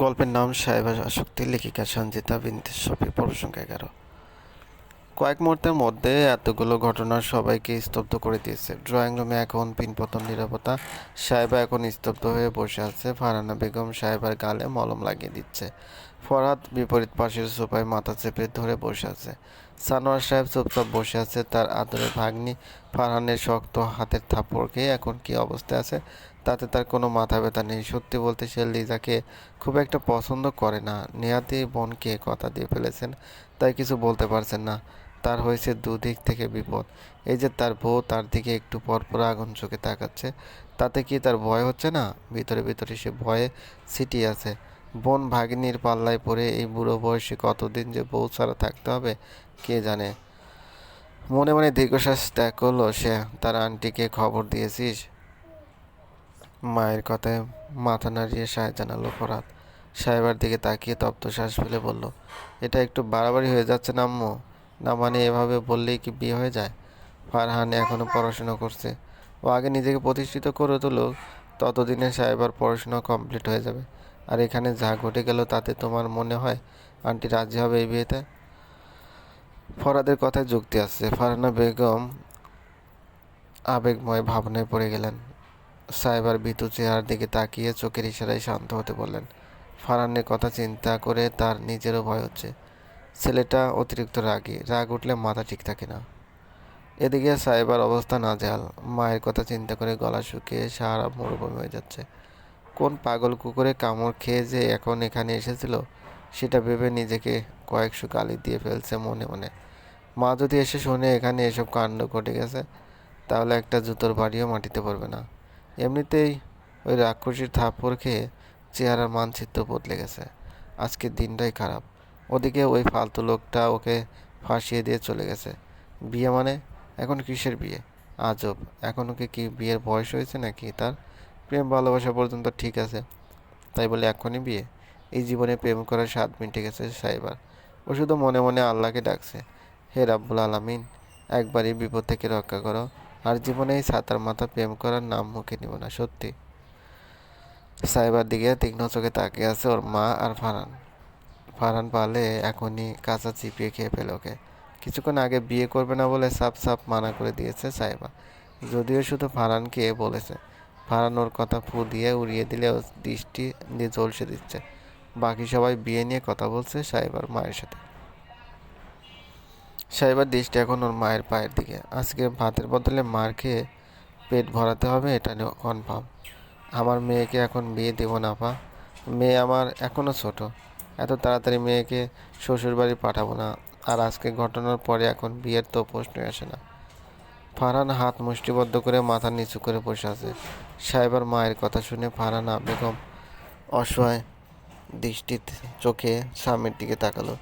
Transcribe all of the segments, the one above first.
গল্পের নাম সাহেবা আসক্তি, লেখিকা সঞ্জিতা, বিনতে শফি সংখ্যা এগারো। কয়েক মুহূর্তের মধ্যে এতগুলো ঘটনা সবাইকে স্তব্ধ করে দিয়েছে। ড্রয়িং রুমে এখন পিনপতন নিরাপত্তা সাহেবা এখন স্তব্ধ হয়ে বসে আছে। ফারহানা বেগম সাহেবার গালে মলম লাগিয়ে দিচ্ছে। ফরহাদ বিপরীত পাশের সোফায় মাথা চেপে ধরে বসে আছে। সানোয়ার সাহেব চুপচাপ বসে আছে। তার আদরের ভাগ্নি ফারহানের শক্ত হাতের থাপড়কে এখন কি অবস্থায় আছে তাতে তার কোনো মাথা ব্যথা নেই। সত্যি বলতে সে লিজাকে খুব একটা পছন্দ করে না। নেহাতি বোনকে কথা দিয়ে ফেলেছেন, তাই কিছু বলতে পারছেন না। তার হয়েছে দুদিক থেকে বিপদ। এই যে তার বউ, তার দিকে একটু পর পর আগুন চোখে তাকাচ্ছে। তাতে কি তার ভয় হচ্ছে না? ভিতরে ভিতরে সে ভয়ে ছিটিয়ে আছে। বোন ভাগিনীর পাল্লায় পড়ে এই বুড়ো বয়সে কতদিন যে বউ ছাড়া থাকতে হবে, কে জানে? মনে মনে দীর্ঘশ্বাস ত্যাগ করল সে। তার আন্টিকে খবর দিয়েছিস? মায়ের কথায় মাথা নাড়িয়ে সাহেব জানালো ফরাত সাহেবের দিকে তাকিয়ে তপ্ত শ্বাস ফেলে বলল, এটা একটু বাড়াবাড়ি হয়ে যাচ্ছে না আম্মু? না মানে এভাবে বললেই কি বিয়ে হয়ে যায়? ফারহান এখনও পড়াশোনা করছে। ও আগে নিজেকে প্রতিষ্ঠিত করে তুলুক, ততদিনে সাহেবার পড়াশোনা কমপ্লিট হয়ে যাবে। আর এখানে যা ঘটে গেল তাতে তোমার মনে হয় আন্টি রাজি হবে এই বিয়েতে? ফরাদের কথায় যুক্তি আসছে। ফারহানা বেগম আবেগময় ভাবনায় পড়ে গেলেন। সাহেবার বিতু চেহারার দিকে তাকিয়ে চোখের ইশারায় শান্ত হতে বললেন। ফারহানের কথা চিন্তা করে তার নিজেরও ভয় হচ্ছে। ছেলেটা অতিরিক্ত রাগী, রাগ উঠলে মাথা ঠিক থাকে না। এদিকে সাইবার অবস্থা না নাজেহাল। মায়ের কথা চিন্তা করে গলা শুকিয়ে সারা মরুভূমি হয়ে যাচ্ছে। কোন পাগল কুকুরে কামড় খেয়ে যে এখন এখানে এসেছিল, সেটা ভেবে নিজেকে কয়েকশো গালি দিয়ে ফেলছে মনে মনে। মা যদি এসে শোনে এখানে এসব কাণ্ড ঘটে গেছে, তাহলে একটা জুতোর বাড়িও মাটিতে পড়বে না। এমনিতেই ওই রাক্ষসীর থাপ্পড় খেয়ে চেহারার মানচিত্র বদলে গেছে। আজকের দিনটাই খারাপ। ওদিকে ওই ফালতু লোকটা ওকে ফাঁসিয়ে দিয়ে চলে গেছে। বিয়ে মানে? এখন কিসের বিয়ে? আজব। এখন ওকে কি বিয়ের বয়স হয়েছে নাকি? তার প্রেম ভালোবাসা পর্যন্ত ঠিক আছে। তাই বলে এখনই বিয়ে? এই জীবনে প্রেম করার স্বাদ মিটে গেছে সাইবার। ও শুধু মনে মনে আল্লাহকে ডাকছে। হে রাব্বুল আলামিন, একবারই বিপদ থেকে রক্ষা করো। আর জীবনে এই ছাতার মাথা প্রেম করার নাম মুখে নিব না, সত্যি। সাইবার দিকে তীক্ষ্ণ চোখে তাকিয়ে আছে ওর মা আর ফারহান। ফারহান পালে এখনই কাঁচা চিপিয়ে খেয়ে ফেলে ওকে। কিছুক্ষণ আগে বিয়ে করবে না বলে সাপ সাপ মানা করে দিয়েছে সাইবা যদিও শুধু ফারহানকে বলেছে। ফারহান ওর কথা ফু দিয়ে উড়িয়ে দিলে দৃষ্টি দিয়ে ঝলসে দিচ্ছে। বাকি সবাই বিয়ে নিয়ে কথা বলছে সাইবার মায়ের সাথে। সাইবার দৃষ্টি এখন ওর মায়ের পায়ের দিকে। আজকে ভাতের বদলে মার খেয়ে পেট ভরাতে হবে, এটা কনফার্ম আমার মেয়েকে এখন বিয়ে দেবো না পা মেয়ে আমার এখনও ছোট। এত তাড়াতাড়ি মেয়েকে শ্বশুরবাড়ি পাঠাবো না। আর আজকে ঘটনার পরে এখন বিয়ের তো প্রশ্নই আসে না। ফারহান হাত মুষ্টিবদ্ধ করে মাথা নিচু করে বসে আছে। সাহেবার মায়ের কথা শুনে ফারহানা বেগম অসহায় দৃষ্টিতে চোখে স্বামীর দিকে তাকালো।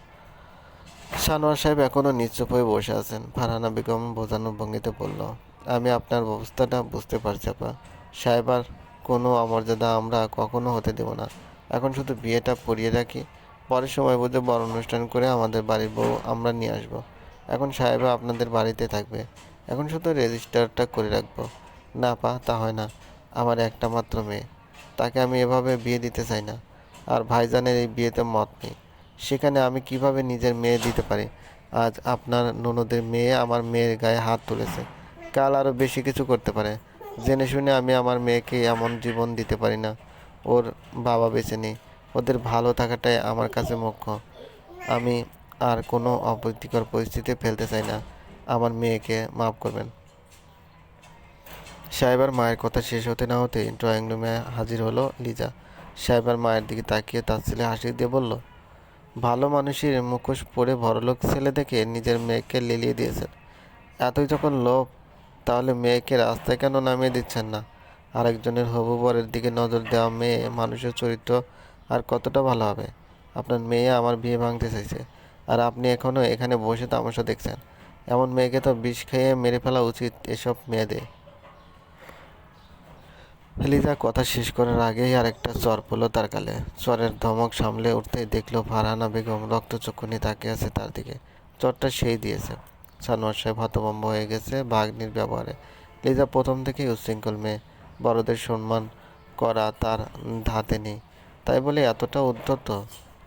সানোয়ার সাহেব এখনও নিশ্চুপ হয়ে বসে আছেন। ফারহানা বেগম বোঝানোর ভঙ্গিতে বলল, আমি আপনার অবস্থাটা বুঝতে পারছি, আপা। সাহেবার কোনো অমর্যাদা আমরা কখনো হতে দেব না। এখন শুধু বিয়েটা পড়িয়ে রাখি। পরের সময় বুঝে বড় অনুষ্ঠান করে আমাদের বাড়ির বউ আমরা নিয়ে আসব। এখন সাহেবা আপনাদের বাড়িতে থাকবে। এখন শুধু রেজিস্টারটা করে রাখব। না পা তা হয় না। আমার একটা মাত্র মেয়ে। তাকে আমি এভাবে বিয়ে দিতে চাই না। আর ভাইজানের এই বিয়েতে মত নেই। সেখানে আমি কীভাবে নিজের মেয়ে দিতে পারি? আজ আপনার ননদের মেয়ে আমার মেয়ের গায়ে হাত তুলেছে। কাল আরও বেশি কিছু করতে পারে। জেনে শুনে আমি আমার মেয়েকে এমন জীবন দিতে পারি না। ওর বাবা বেঁচে নেই। ওদের ভালো থাকাটাই আমার কাছে মুখ্য। আমি আর কোনো অপ্রীতিকর পরিস্থিতি ফেলতে চাই না। আমার মেয়েকে মাফ করবেন। সাহেবার মায়ের কথা শেষ হতে না হতে ড্রয়িং রুমে হাজির হলো লিজা। সাহেবার মায়ের দিকে তাকিয়ে তার ছেলে হাসি দিয়ে বলল ভালো মানুষের মুখোশ পরে বড়লোক ছেলে দেখে নিজের মেয়েকে লিলিয়ে দিয়েছেন। এতই যখন লোভ, তাহলে মেয়েকে রাস্তায় কেন নামিয়ে দিচ্ছেন না? আরেকজনের হবু বরের দিকে নজর দেওয়া মেয়ে মানুষের চরিত্র আর কতটা ভালো হবে? আপনার মেয়ে আমার বিয়ে ভাঙতে চাইছে, আর আপনি এখনও এখানে বসে তামাশা দেখছেন। এমন মেয়েকে তো বিষ খেয়ে মেরে ফেলা উচিত এসব মেয়েদের। লিজা কথা শেষ করার আগেই আরেকটা চর পড়ল তার গালে। চরের ধমক সামলে উঠতেই দেখল ফারহানা বেগম রক্তচক্ষু নিয়ে তাকিয়ে আছে তার দিকে। চরটা সেই দিয়েছে। সানোয়ার সাহেব হতভম্ব হয়ে গেছে ভাগ্নির ব্যবহারে। লিজা প্রথম থেকেই উচ্ছৃঙ্খল মেয়ে। বড়দের সম্মান করা তার ধাতে নেই। তাই বলে এতটা উদ্ধত?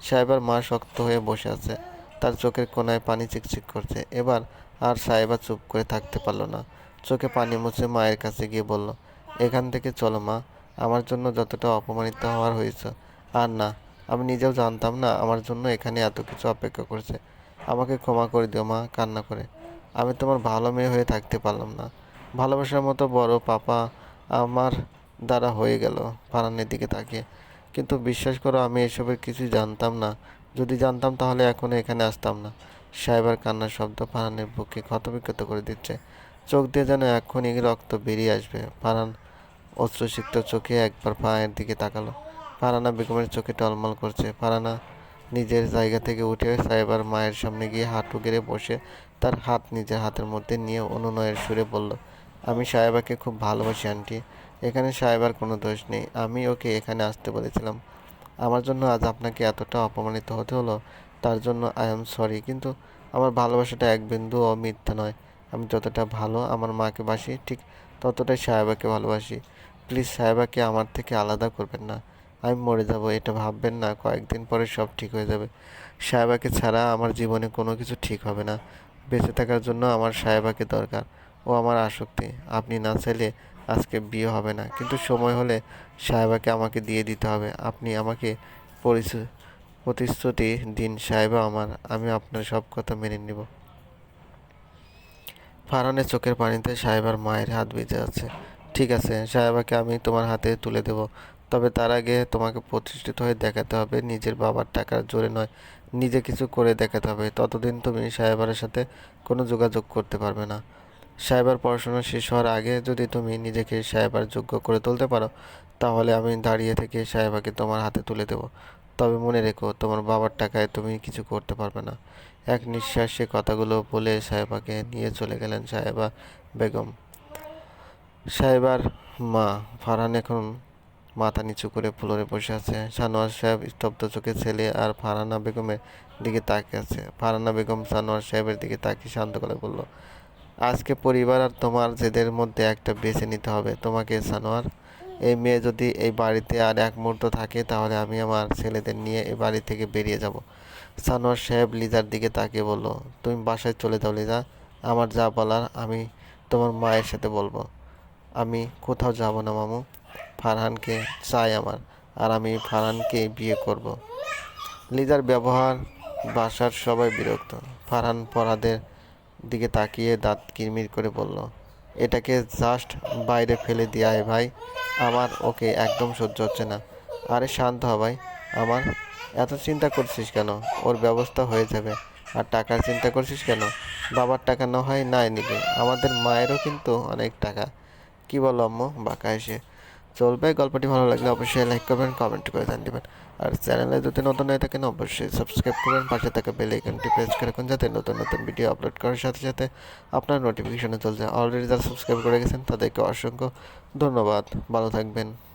সাহেবার মা শক্ত হয়ে বসে আছে। তার চোখের কোনায় পানি চিকচিক করছে। এবার আর সাহেবা চুপ করে থাকতে পারল না। চোখে পানি মুছে মায়ের কাছে গিয়ে বলল এখান থেকে চলো, মা। আমার জন্য যতটা অপমানিত হওয়ার হয়েছে, আর না, আমি নিজেও জানতাম না আমার জন্য এখানে এত কিছু অপেক্ষা করছে। আমাকে ক্ষমা করে দিও, মা, কান্না করে। আমি তোমার ভালো মেয়ে হয়ে থাকতে পারলাম না। ভালোবাসার মতো বড় পাপা আমার দ্বারা হয়ে গেল ফারানের দিকে তাকিয়ে। কিন্তু বিশ্বাস করো, আমি এসবের কিছুই জানতাম না। যদি জানতাম, তাহলে এখনও এখানে আসতাম না। সাহেবার কান্নার শব্দ ফারানের বুকে ক্ষতবিক্ষত করে দিচ্ছে। চোখ দিয়ে যেন এখনই রক্ত বেরিয়ে আসবে। ফারান অশ্রুসিক্ত চোখে একবার পায়ের দিকে তাকালো। ফারানা বেগমের চোখে টলমল করছে। ফারানা নিজের জায়গা থেকে উঠে সাহেবার মায়ের সামনে গিয়ে হাঁটু গেড়ে বসে তার হাত নিজের হাতের মধ্যে নিয়ে অনুনয়ের সুরে বলল, আমি সাহেবাকে খুব ভালোবাসি, আন্টি। এখানে সাহেবার কোনো দোষ নেই। আমি ওকে এখানে আসতে বলেছিলাম। আমার জন্য আজ আপনাকে এতটা অপমানিত হতে হলো। তার জন্য আই এম সরি। কিন্তু আমার ভালোবাসাটা এক বিন্দুও মিথ্যা নয়। আমি যতটা ভালো আমার মাকে বাসি, ঠিক ততটাই সাহেবাকে ভালোবাসি। প্লিজ সাহেবাকে আমার থেকে আলাদা করবেন না। আমি মরে যাব, এটা ভাববেন না, কয়েকদিন পরে সব ঠিক হয়ে যাবে। সাহেবাকে ছাড়া আমার জীবনে কোনো কিছু ঠিক হবে না। বেঁচে থাকার জন্য আমার সাহেবাকে দরকার। ও আমার আসক্তি। আপনি না চাইলে আজকে বিয়ে হবে না। কিন্তু সময় হলে সাহেবাকে আমাকে দিয়ে দিতে হবে। আপনি আমাকে পরিচ- প্রতিশ্রুতি দিন সাহেবা আমার। আমি আপনার সব কথা মেনে নিব। ফারহানের চোখের পানিতে সাহেবার মায়ের হাত ভিজে আছে। ঠিক আছে, সাহেবাকে আমি তোমার হাতে তুলে দেব। তবে তার আগে তোমাকে প্রতিষ্ঠিত হয়ে দেখাতে হবে, নিজের বাবার টাকার জোরে নয়, নিজে কিছু করে দেখাতে হবে। ততদিন তুমি সাহেবার সাথে কোনো যোগাযোগ করতে পারবে না। সাহেবার পড়াশোনা শেষ হওয়ার আগে যদি তুমি নিজেকে সাহেবার যোগ্য করে তুলতে পারো, তাহলে আমি দাঁড়িয়ে থেকে সাহেবাকে তোমার হাতে তুলে দেব। তবে মনে রেখো, তোমার বাবার টাকায় তুমি কিছু করতে পারবে না। এক নিঃশ্বাসে কথাগুলো বলে সাহেবাকে নিয়ে চলে গেলেন সাহেবা বেগম। সাহেবার মা ফারহান এখন মাথা নিচু করে ফ্লোরে বসে আছে। সানোয়ার সাহেব স্তব্ধ চোখে ছেলে আর ফারহানা বেগমের দিকে তাকিয়ে আছে। ফারহানা বেগম সানোয়ার সাহেবের দিকে তাকিয়ে শান্ত করে বলল, আজকে পরিবার আর তোমার জেদের মধ্যে একটা বেছে নিতে হবে। তোমাকে সানোয়ার, এই মেয়ে যদি এই বাড়িতে আর এক মুহূর্ত থাকে তাহলে আমি আমার ছেলেদের নিয়ে এই বাড়ি থেকে বেরিয়ে যাব। সানোয়ার সাহেব লিজার দিকে তাকিয়ে বলল, তুমি বাসায় চলে যাও লিজা। আমার যা বলার আমি তোমার মায়ের সাথে বলব। আমি কোথাও যাব না, মামু। ফারহানকে চাই আমার, আর আমি ফারহানকে বিয়ে করব। লিজার ব্যবহার বাসার সবাই বিরক্ত। ফারহান পরাদের দিকে তাকিয়ে দাঁত কিরমির করে বলল, এটাকে জাস্ট বাইরে ফেলে দিয়ায় ভাই। আমার ওকে একদম সহ্য হচ্ছে না। আরে শান্ত হ ভাই, আমার এত চিন্তা করছিস কেন? ওর ব্যবস্থা হয়ে যাবে। আর টাকার চিন্তা করছিস কেন? বাবার টাকা না হয় নাই নিবে আমাদের মায়েরও কিন্তু অনেক টাকা। কি বলো আম্মু? বাঁকা এসে চলবে, গল্পটি ভালো লাগলে অবশ্যই লাইক করবেন কমেন্ট করে জান দেবেন। আর চ্যানেলে যদি নতুন হয়ে থাকেন, অবশ্যই সাবস্ক্রাইব করবেন। পাশে থাকা বেল আইকনটি প্রেস করে রাখুন যাতে নতুন নতুন ভিডিও আপলোড করার সাথে সাথে আপনার নোটিফিকেশনে চলে যায়। অলরেডি যারা সাবস্ক্রাইব করে গেছেন, তাদেরকে অসংখ্য ধন্যবাদ। ভালো থাকবেন।